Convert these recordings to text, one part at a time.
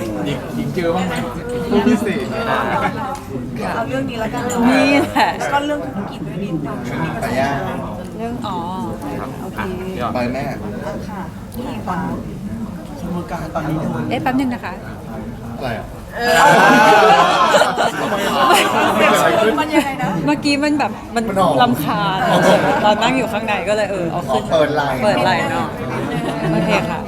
ยิงยิงยิงเจอบ้างไหมผู้พิเศษเอาเรื่องนี้แล้วกันนี่แหละ แล้วก็เรื่องธุรกิจด้วยนิดนึงแต่ย่าเรื่องอ๋อโอเคไปแม่ค่ะนี่ค่ะสมการตอนนี้เนี่ยเอ๊ะแป๊บนึงนะคะอะไรอะมันยังไงนะเมื่อกี้มันแบบมันมันออกลำคาญเรานั่งอยู่ข้างในก็เลยเออเอาขึ้นอ๋อเปิดไลน์เปิดไลน์เนาะโอเคค่ะ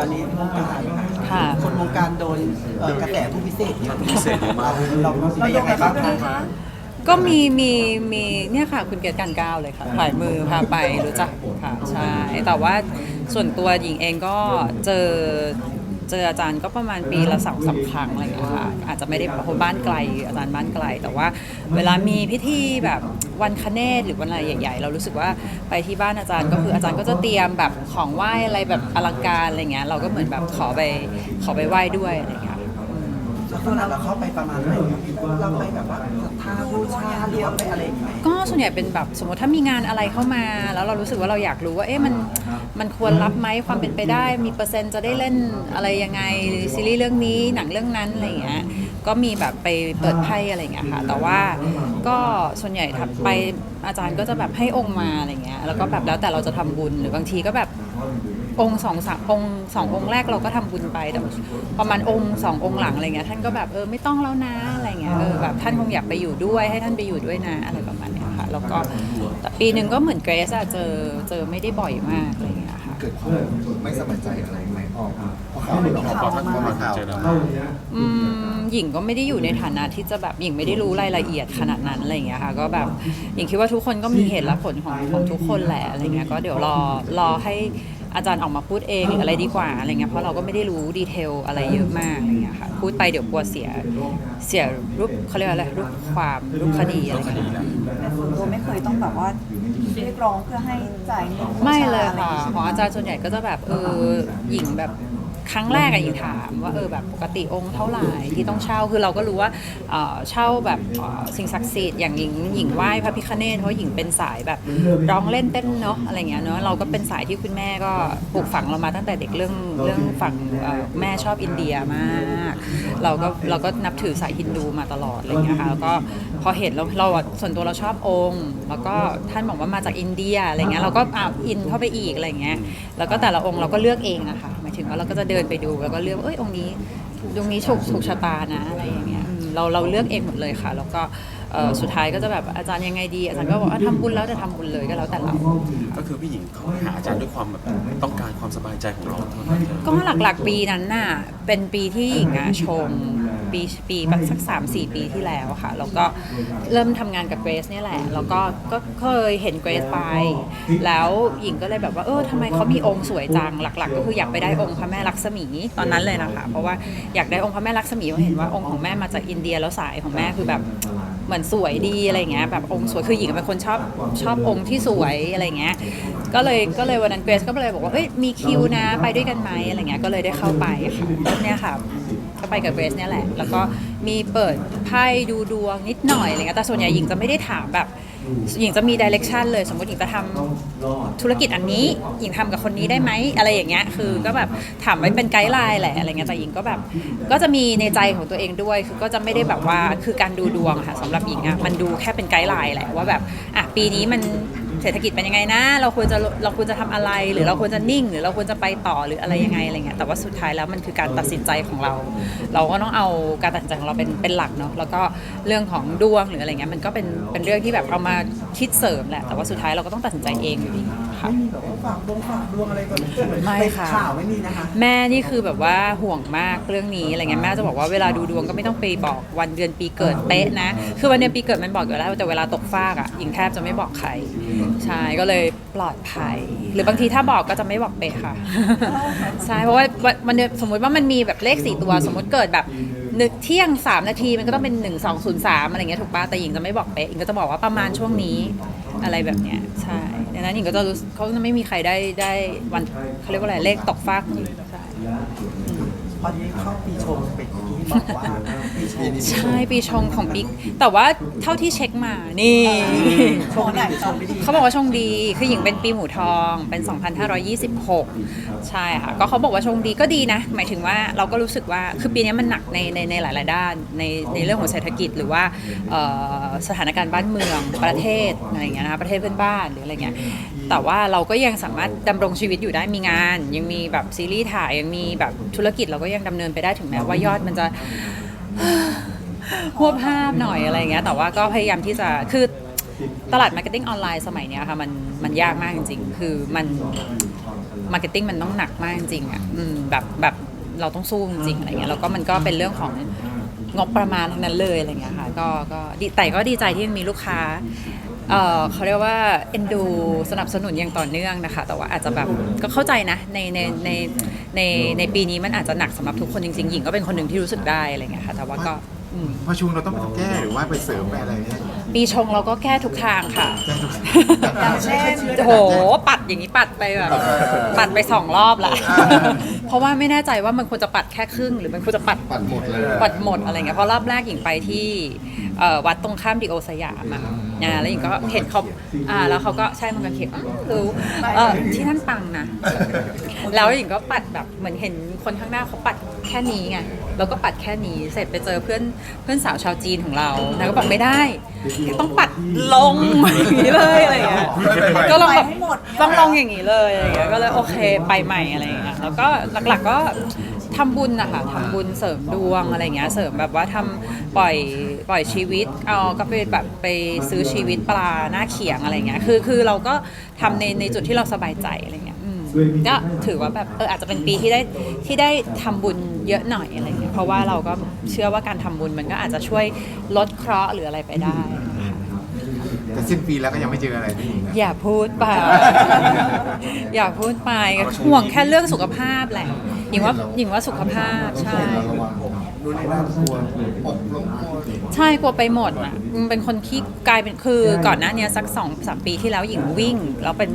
ตอนนี้วงการ ค่ะ คนวงการโดนเอ่อกระแสผู้พิเศษเยอะพิเศษเยอะมาก เราเรายังไงบ้างคะ ก็มีมีมีเนี่ยค่ะ คุณเกศกันก้าวเลยค่ะถ่ายมือพาไปรู้จักค่ะใช่แต่ว่าส่วนตัวหญิงเองก็เจอ เจออาจารย์ก็ประมาณปีละสองสามครั้งอะไรอย่างเงี้ยค่ะอาจจะไม่ได้เพราะบ้านไกล อาจารย์บ้านไกล แต่ว่าเวลามีพิธีแบบวันคเนศหรือวันอะไรใหญ่ ๆ เรารู้สึกว่าไปที่บ้านอาจารย์ก็คืออาจารย์ก็จะเตรียมแบบของไหว้อะไรแบบอลังการอะไรเงี้ยเราก็เหมือนแบบขอไปขอไปไหว้ด้วยอะไรเงี้ยลักษณะเราเข้าไปประมาณไหนเราไปแบบว่าศรัทธาบูชาหรือว่าไปอะไรอย่างเงี้ยก็ส่วนใหญ่เป็นแบบสมมติถ้ามีงานอะไรเข้ามา แล้วเรารู้สึกว่าเราอยากรู้ว่าเอ๊ะมัน มันควรรับไหมความเป็นไปได้ มีเปอร์เซ็นต์จะได้เล่นอะไรยังไงซีรีส์เรื่องนี้หนังเรื่องนั้นอะไรอย่างเงี้ยก็มีแบบไปเปิดไพ่อะไรอย่างเงี้ยค่ะ แต่ว่าก็ส่วนใหญ่ถ้าไปอาจารย์ก็จะแบบให้องค์มาอะไรเงี้ยแล้วก็แบบแล้วแต่เราจะทำบุญหรือบางทีก็แบบองค์สองสามองค์สององค์แรกเราก็ทำบุญไปแต่ประมาณองค์สององค์หลังอะไรเงี้ยท่านก็แบบเออไม่ต้องแล้วนะอะไรเงี้ยเออแบบท่านคงอยากไปอยู่ด้วยให้ท่านไปอยู่ด้วยนะอะไรประมาณเนี้ยค่ะ แล้วก็แต่ปีหนึ่งก็เหมือนเกรซอะเจอเจอไม่ได้บ่อยมากอะไรเงี้ย เกิดความไม่สบายใจอะไรไหมออกเพราะข่าวมันออกมาเพราะข่าวอืมหญิงก็ไม่ได้อยู่ในฐานะที่จะแบบหญิงไม่ได้รู้รายละเอียดขนาดนั้นอะไรเงี้ยค่ะ ก็แบบหญิงคิดว่าทุกคนก็มีเหตุและผลของของทุกคนแหละอะไรเงี้ยก็เดี๋ยวรอรอให้อาจารย์ออกมาพูดเองหรืออะไรดีกว่าอะไรเงี้ยเพราะเราก็ไม่ได้รู้ดีเทลอะไรเยอะมากอะไรเงี้ยค่ะพูดไปเดี๋ยวกลัวเสียเสียรูปเขาเรียกว่าอะไรรูปความรูปคดีอะไรเงี้ยแต่ส่วนตัวไม่เคยต้องแบบว่าเรียกร้องเพื่อให้จ่ายเงินไม่เลยบูชาค่ะอไรของอาจารย์ส่วนใหญ่ก็จะแบบเออหญิงแบบ ครั้งแรกอะหญิงถามว่าเออแบบปกติองค์เท่าไหร่ที่ต้องเช่าคือเราก็รู้ว่าเอ่อเช่าแบบเอ่อสิ่งศักดิ์สิทธิ์อย่างหญิงหญิงไหว้พระพิฆเนศเพราะหญิงเป็นสายแบบร้องเล่นเต้นเนาะอะไรเงี้ยเนาะเราก็เป็นสายที่คุณแม่ก็ปลูกฝังเรามาตั้งแต่เด็กเรื่องเรื่องฝั่งเอ่อแม่ชอบอินเดียมาก เราก็เราก็นับถือสายฮินดูมาตลอดอะไรเงี้ยค่ะแล้วก็พอเห็นเราเราอะส่วนตัวเราชอบองค์ แล้วก็ท่านบอกว่ามาจากอินเดียอะไรเงี้ยเราก็อ่าอินเข้าไปอีกอะไรเงี้ยแล้วก็แต่ละองค์เราก็เลือกเองนะคะ ถึงว่าเราก็จะเดินไปดูแล้วก็เลือกว่าเอ้ยองค์นี้องค์นี้ถูกถูกชะตานะอะไรอย่างเงี้ยอืมเราเราเลือกเองหมดเลยค่ะ แล้วก็เอ่อสุดท้ายก็จะแบบอาจารย์ยังไงดี อาจารย์ก็บอกว่าทำบุญแล้วจะทำบุญเลยก็แล้วแต่เรา ก็คือพี่หญิงเขาหาอาจารย์ด้วยความแบบต้องการความสบายใจของเราเท่านั้นเลยก็หลักๆปีนั้นน่ะเป็นปีที่หญิงอะชง ปีปีแบบสักสามสี่ปีที่แล้วค่ะ แล้วก็เริ่มทำงานกับเกรซเนี่ยแหละ แล้วก็ก็เคยเห็นเกรซไป แล้วหญิงก็เลยแบบว่าเออทำไมเขามีองค์สวยจัง หลัก ๆ ก็คืออยากไปได้องค์พระแม่ลักษมีตอนนั้นเลยนะคะ เพราะว่าอยากได้องค์พระแม่ลักษมีเพราะเห็นว่าองค์ของแม่มาจากอินเดียแล้วสายของแม่คือแบบเหมือนสวยดีอะไรเงี้ยแบบองค์สวยคือหญิงเป็นคนชอบชอบองค์ที่สวยอะไรเงี้ยก็เลยก็เลยวันนั้นเกรซก็เลยบอกว่าเอ้ยมีคิวนะไปด้วยกันไหมอะไรเงี้ยก็เลยได้เข้าไปค่ะแล้วเนี่ยค่ะ ก็ไปกับเกรซเนี่ยแหละ แล้วก็มีเปิดไพ่ดูดวงนิดหน่อยอะไรเงี้ยแต่ส่วนใหญ่หญิงจะไม่ได้ถามแบบหญิงจะมีดิเรกชันเลย สมมติหญิงจะทำธุรกิจอันนี้หญิงทำกับคนนี้ได้ไหมอะไรอย่างเงี้ยคือก็แบบถามไว้เป็นไกด์ไลน์แหละอะไรเงี้ยแต่หญิงก็แบบก็จะมีในใจของตัวเองด้วย คือก็จะไม่ได้แบบว่าคือการดูดวงอะค่ะสำหรับหญิงอะมันดูแค่เป็นไกด์ไลน์แหละว่าแบบอะปีนี้มัน เศรษฐกิจเป็นยังไงนะ เราควรจะเราควรจะทำอะไร หรือเราควรจะนิ่ง หรือเราควรจะไปต่อหรืออะไรยังไงอะไรเงี้ยแต่ว่าสุดท้ายแล้วมันคือการตัดสินใจของเรา เราก็ต้องเอาการตัดสินใจของเราเป็นเป็นหลักเนาะแล้วก็เรื่องของดวงหรืออะไรเงี้ยมันก็เป็นเป็นเรื่องที่แบบเอามาคิดเสริมแหละแต่ว่าสุดท้ายเราก็ต้องตัดสินใจเองอยู่ดีค่ะไม่มีแบบว่าฝากดวงฝากดวงอะไรก่อนไม่ค่ะข่าวไม่มีนะคะแม่นี่คือแบบว่าห่วงมากเรื่องนี้อะไรเงี้ยแม่จะบอกว่าเวลาดูดวงก็ไม่ต้องไปบอกวันเดือนปีเกิดเป๊ะนะ คือวันเดือนปีเกิดมันบอกอยู่แล้วแต่เวลาตกฟากอะหญิงแทบจะไม่บอกใคร ใช่ก็เลยปลอดภัย หรือบางทีถ้าบอกก็จะไม่บอกเป๊ะค่ะ ใช่เพราะว่าวันวันเดือนสมมติว่ามันมีแบบเลขสี่ตัวสมมติเกิดแบบหนึ่งเที่ยงสามนาทีมันก็ต้องเป็นหนึ่งสองศูนย์สามอะไรเงี้ยถูกป่ะแต่หญิงจะไม่บอกเป๊ะหญิงก็จะบอกว่าประมาณช่วงนี้อะไรแบบเนี้ยใช่ดังนั้นหญิงก็จะรู้เขาจะไม่มีใครได้ได้วันเขาเรียกว่าอะไรเลขตกฟากหญิงใช่ พพอดีเข้าปีชงเป็นที่บอกว่าปีชงใช่ปีชงของบิ๊กแต่ว่าเท่าที่เช็คมานี่โชว์ไหนชมเขาบอกว่าชงดีคือหญิงเป็นปีหมูทองเป็น 2526 ใช่ค่ะก็เขาบอกว่าชงดีก็ดีนะ หมายถึงว่าเราก็รู้สึกว่าคือปีนี้มันหนักในในในหลาย ๆ ด้านในในเรื่องของเศรษฐกิจหรือว่าเอ่อสถานการณ์บ้านเมืองประเทศอะไรอย่างเงี้ยนะคะประเทศเพื่อนบ้านหรืออะไรเงี้ย แต่ว่าเราก็ยังสามารถดำรงชีวิตอยู่ได้มีงาน ยังมีแบบซีรีส์ถ่ายยังมีแบบธุรกิจเราก็ยังดำเนินไปได้ถึงแม้ว่ายอดมันจะหัวภาพหน่อยอะไรเงี้ยแต่ว่าก็พยายามที่จะคือตลาดมาร์เก็ตติ้งออนไลน์สมัยนี้ค่ะมันมันยากมากจริง ๆ คือมันมาร์เก็ตติ้งมันต้องหนักมากจริงๆอะแบบแบบเราต้องสู้จริงอะไรเงี้ยแล้วก็มันก็เป็นเรื่องของงบประมาณทั้งนั้นเลยอะไรเงี้ยค่ะก็ก็ดีแต่ก็ดีใจที่ยังมีลูกค้า เอ่อเขาเรียกว่าเอ็นดูสนับสนุนอย่างต่อเนื่องนะคะ แต่ว่าอาจจะแบบก็เข้าใจนะในในในในในปีนี้มันอาจจะหนักสำหรับทุกคนจริงๆหญิงก็เป็นคนหนึ่งที่รู้สึกได้อะไรเงี้ยค่ะแต่ว่าก็อืมพอชุงเราต้องแก้หรือว่าไปเสริมไปอะไรเนี่ย ปีชงเราก็แก้ทุกทางค่ะอย่างเช่นโอ้โห ปัดอย่างนี้ปัดไปแบบ ปัดไปสองรอบละเพราะว่าไม่แน่ใจว่ามันควรจะปัดแค่ครึ่ง หรือมันควรจะปัดปัดหมดเลยปัดหมดอะไรเงี้ยเพราะรอบแรกหญิงไปที่เอ่อวัดตรงข้ามดิโอสยามอะอ่าแล้วหญิงก็เห็นเขาอ่าแล้วเขาก็ใช่มันกันเข็มรู้เออที่นั่นปังนะ แล้วหญิงก็ปัดแบบเหมือนเห็นคนข้างหน้าเขาปัดแค่นี้ไงแล้วก็ปัดแค่นี้เสร็จไปเจอเพื่อนเพื่อนสาวชาวจีนของเรานางก็บอกไม่ได้ต้องปัดลงอย่างนี้เลยอะไรเงี้ยก็ลองแบบไปให้หมดเนี่ยต้องลองอย่างนี้เลยอะไรเงี้ยก็เลยโอเคไปใหม่อะไรเงี้ยแล้วก็หลักๆก็ทำบุญนะคะทำบุญเสริมดวงอะไรเงี้ยเสริมแบบว่าทำปล่อยปล่อยชีวิตเอาก็ไปแบบไปซื้อชีวิตปลาหน้าเขียงอะไรเงี้ยคือคือเราก็ทำในในจุดที่เราสบายใจอะไรเงี้ยอืม ก็ถือว่าแบบเอออาจจะเป็นปีที่ได้ที่ได้ทำบุญเยอะหน่อยอะไรเงี้ยเพราะว่าเราก็เชื่อว่าการทำบุญมันก็อาจจะช่วยลดเคราะห์หรืออะไรไปได้ค่ะแต่สิ้นปีแล้วก็ยังไม่เจออะไรที่นี่นะอย่าพูดไป อย่าพูดไปห่วงแค่เรื่องสุขภาพแหละหญิงว่าหญิงว่าสุขภาพใช่ระวัง ดูในน่ากลัวอกลงคอใช่กลัวไปหมดอะมันเป็นคนที่กลายเป็นคือก่อนหน้าเนี้ยสักสองสามปีที่แล้วหญิงวิ่งแล้วเป็น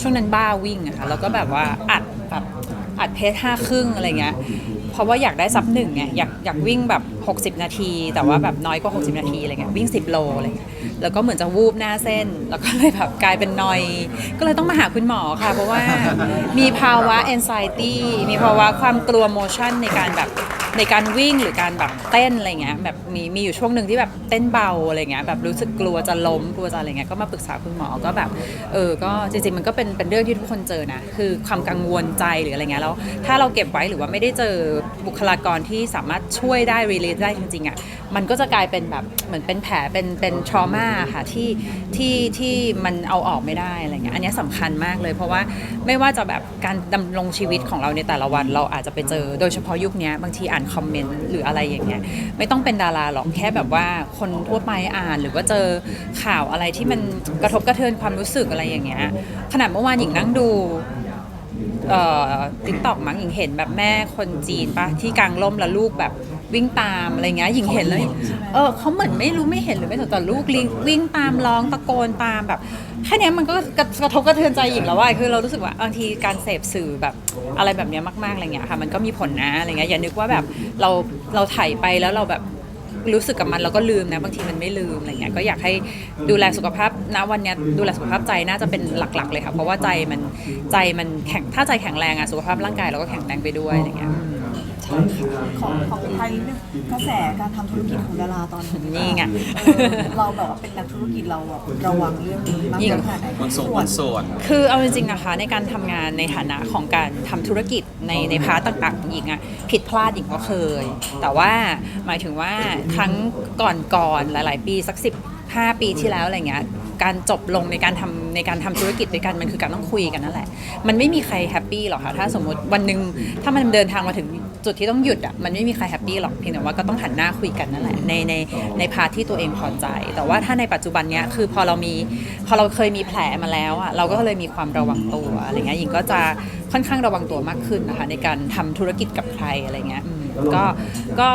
ช่วงนั้นบ้าวิ่งอะค่ะแล้วก็แบบว่าอัดแบบอัดเพจห้าครึ่งอะไรเงี้ยเพราะว่าอยากได้ซับหนึ่งไงอยากอยากวิ่งแบบ 60 นาที แต่ว่าแบบน้อยกว่า 60 นาทีอะไรเงี้ยวิ่ง 10 โลอะไรเงี้ยแล้วก็เหมือนจะวูบหน้าเส้น แล้วก็เลยแบบกลายเป็นนอย ก็เลยต้องมาหาคุณหมอค่ะ เพราะว่ามีภาวะ anxiety มีภาวะความกลัว motion ในการแบบ ในการวิ่งหรือการแบบเต้นอะไรเงี้ยแบบมีมีอยู่ช่วงหนึ่งที่แบบเต้นเบาอะไรเงี้ยแบบรู้สึกกลัวจะล้มกลัวจะอะไรเงี้ยก็มาปรึกษาคุณหมอก็แบบเออก็จริงๆมันก็เป็นเป็นเรื่องที่ทุกคนเจอนะคือความกังวลใจหรืออะไรเงี้ยแล้วถ้าเราเก็บไว้หรือว่าไม่ได้เจอบุคลากรที่สามารถช่วยได้รีเลทได้จริงๆอะมันก็จะกลายเป็นแบบเหมือนเป็นแผลเป็นเป็นทรมาค่ะที่ที่ที่มันเอาออกไม่ได้อะไรเงี้ยอันนี้ยสำคัญมากเลย เพราะว่าไม่ว่าจะแบบการดำรงชีวิตของเราในแต่ละวัน เราอาจจะไปเจอโดยเฉพาะยุคนี้บางทีอ่านคอมเมนต์หรืออะไรอย่างเงี้ยไม่ต้องเป็นดาราหรอกแค่แบบว่าคนทั่วไปอ่านหรือว่าเจอข่าวอะไรที่มันกระทบกระเทือนความรู้สึกอะไรอย่างเงี้ยขนาดเมื่อวานหญิงนั่งดูเอ่อติ๊กตอกมั้งหญิงเห็นแบบแม่คนจีนปะที่กลางล่มแล้วลูกแบบ วิ่งตามอะไรเงี้ยหญิงเห็นแล้วเออเขาเหมือนไม่รู้ไม่เห็นหรือไม่สนแต่ลูกลิงวิ่งตามร้องตะโกนตามแบบแค่เนี้ยมันก็กระกระทบกระเทือนใจหญิงแล้วว่าคือเรารู้สึกว่าบางทีการเสพสื่อแบบอะไรแบบเนี้ยมากๆอะไรเงี้ยค่ะมันก็มีผลนะอะไรเงี้ยอย่านึกว่าแบบเราเราถ่ายไปแล้วเราแบบรู้สึกกับมันแล้วก็ลืมนะบางทีมันไม่ลืมอะไรเงี้ยก็อยากให้ดูแลสุขภาพณวันเนี้ยดูแลสุขภาพใจน่าจะเป็นหลัก ๆ เลยค่ะเพราะว่าใจมันใจมันแข็งถ้าใจแข็งแรงอะสุขภาพร่างกายเราก็แข็งแรงไปด้วยอะไรเงี้ยอืมใช่ค่ะ ของของไทยนิดนึงกระแสการทำธุรกิจของดาราตอนนี้นี่ไงเออเราแบบว่าเป็นนักธุรกิจเราแบบระวังเรื่องนี้มากยิ่ง ขนาดไหนมันส่วนมันส่วน คือเอาจริงๆนะคะในการทำงานในฐานะของการทำธุรกิจในในพาร์ตต่างๆของหญิงอะผิดพลาดหญิงก็เคย แต่ว่าหมายถึงว่าครั้งก่อนๆหลาย ๆ ปีสักสิบห้าปีที่แล้วอะไรเงี้ย การจบลงในการทำในการทำธุรกิจด้วยกันมันคือการต้องคุยกันนั่นแหละ มันไม่มีใครแฮปปี้หรอกค่ะถ้าสมมติวันหนึ่งถ้ามันเดินทางมาถึงจุดที่ต้องหยุดอะมันไม่มีใครแฮปปี้หรอกเพียงแต่ว่าก็ต้องหันหน้าคุยกันนั่นแหละในในในพาร์ทที่ตัวเองพอใจ แต่ว่าถ้าในปัจจุบันเนี้ยคือพอเรามีพอเราเคยมีแผลมาแล้วอะเราก็เลยมีความระวังตัวอะไรเงี้ยหญิงก็จะค่อนข้างระวังตัวมากขึ้นนะคะในการทำธุรกิจกับใครอะไรเงี้ยก็ก็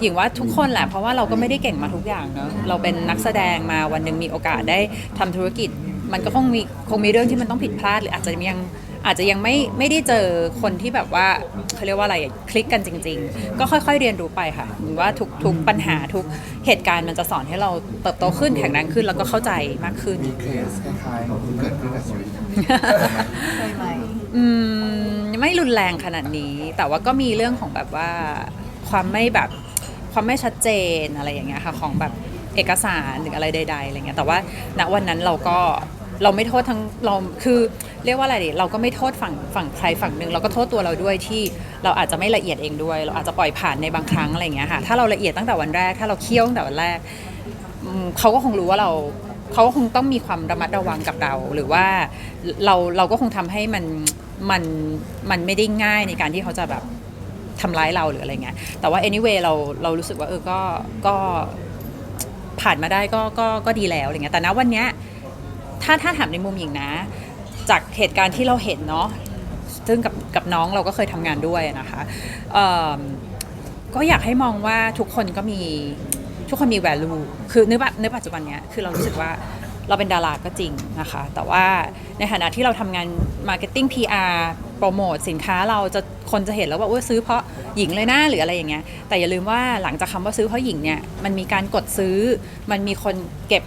หญิงว่าทุกคนแหละเพราะว่าเราก็ไม่ได้เก่งมาทุกอย่างเนอะเราเป็นนักแสดงมาวันหนึ่งมีโอกาสได้ทำธุรกิจ มันก็คงมีคงมีเรื่องที่มันต้องผิดพลาด หรืออาจจะยังอาจจะยังไม่ไม่ได้เจอคนที่แบบว่าเขาเรียกว่าอะไรอะคลิกกันจริง ๆ ก็ค่อยๆเรียนรู้ไปค่ะหรือว่าทุกทุกปัญหาทุกเหตุการณ์มันจะสอนให้เราเติบโตขึ้นแข็งแรงขึ้นแล้วก็เข้าใจมากขึ้น มีเคสคล้ายๆที่เกิดขึ้นกับชีวิตเคยไหมอืมไม่รุนแรงขนาดนี้ แต่ว่าก็มีเรื่องของแบบว่าความไม่แบบ ความไม่ชัดเจนอะไรอย่างเงี้ยค่ะของแบบเอกสารหรืออะไรใดๆอะไรเงี้ยแต่ว่าณวันนั้นเราก็เราไม่โทษทั้งเราคือเรียกว่าอะไรดิเราก็ไม่โทษฝั่งฝั่งใครฝั่งหนึ่งเราก็โทษตัวเราด้วยที่เราอาจจะไม่ละเอียดเองด้วย เราอาจจะปล่อยผ่านในบางครั้งอะไรเงี้ยค่ะถ้าเราละเอียดตั้งแต่วันแรก ถ้าเราเคี่ยวตั้งแต่วันแรกเขาก็คงรู้ว่าเราเขาก็คงต้องมีความระมัดระวังกับเรา หรือว่าเราเราก็คงทำให้มันมันมันไม่ได้ง่ายในการที่เขาจะแบบ ทำร้ายเราหรืออะไรเงี้ยแต่ว่า anyway เราเรารู้สึกว่าเออก็ก็ผ่านมาได้ก็ก็ก็ดีแล้วอะไรเงี้ยแต่ณวันเนี้ยถ้าถ้าถามในมุมหญิงนะ จากเหตุการณ์ที่เราเห็นเนาะซึ่งกับกับน้องเราก็เคยทำงานด้วยนะคะเอิ่มก็อยากให้มองว่าทุกคนก็มีทุกคนมี value คือในปัจในปัจจุบันเนี้ยคือเรารู้สึกว่าเราเป็นดาราก็จริงนะคะ แต่ว่าในฐานะที่เราทำงาน marketing PR โปรโมทสินค้าเราจะคนจะเห็นแล้วว่าโอ้ยซื้อเพราะหญิงเลยนะหรืออะไรอย่างเงี้ยแต่อย่าลืมว่าหลังจากคำว่าซื้อเพราะหญิงเนี่ยมันมีการกดซื้อ มันมีคนเก็บ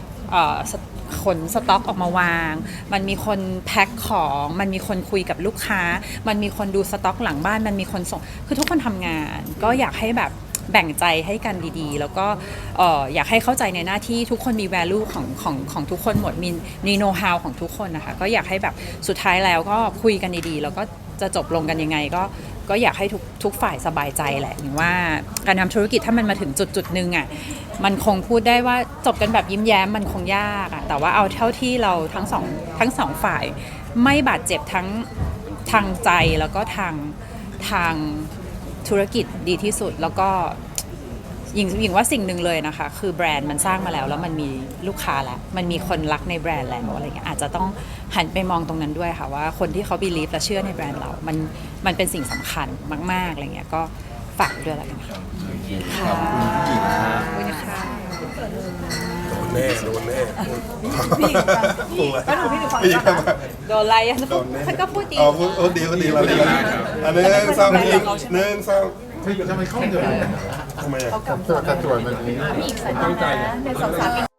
ขนสต็อกออกมาวาง มันมีคนแพ็คของ มันมีคนคุยกับลูกค้า มันมีคนดูสต็อกหลังบ้าน มันมีคนส่ง คือทุกคนทำงาน ก็อยากให้แบบแบ่งใจให้กันดีๆ แล้วก็เอ่ออยากให้เข้าใจในหน้าที่ทุกคนมี value ของของของทุกคนหมด มีมี know how ของทุกคนนะคะ ก็อยากให้แบบสุดท้ายแล้วก็คุยกันดีๆ แล้วก็ จะจบลงกันยังไงก็ก็อยากให้ทุกทุกฝ่ายสบายใจแหละอย่างว่าการทำธุรกิจถ้ามันมาถึงจุดจุดหนึ่งอะมันคงพูดได้ว่าจบกันแบบยิ้มแย้มมันคงยากอะแต่ว่าเอาเท่าที่เราทั้งสองทั้งสองฝ่าย ไม่บาดเจ็บทั้งทางใจแล้วก็ทางทางธุรกิจดีที่สุดแล้วก็หญิงหญิงว่าสิ่งหนึ่งเลยนะคะ คือแบรนด์มันสร้างมาแล้ว แล้วมันมีลูกค้าแล้ว มันมีคนรักในแบรนด์แล้วอะไรเงี้ยอาจจะต้อง หันไปมองตรงนั้นด้วยค่ะว่าคนที่เขาบีลีฟและเชื่อในแบรนด์เรา มันมันเป็นสิ่งสำคัญมาก ๆอะไรเงี้ยก็ฝากด้วยแล้วกันค่ะค่ะขอบคุณค่ะแน่โดนแน่พี่หญิงฟังก็ถูกพี่หญิงฟังพี่นะคะโดนอะไรอะท่านก็พูดดี อ๋อพูดพูดดีพูดดีเราดีอันหนึ่งสองอีกหนึ่งสองทำไมเข้าเดือดทำไมอะ เขากำตัวการตรวจมันนี้พี่หญิงใส่ตานะในสองสาม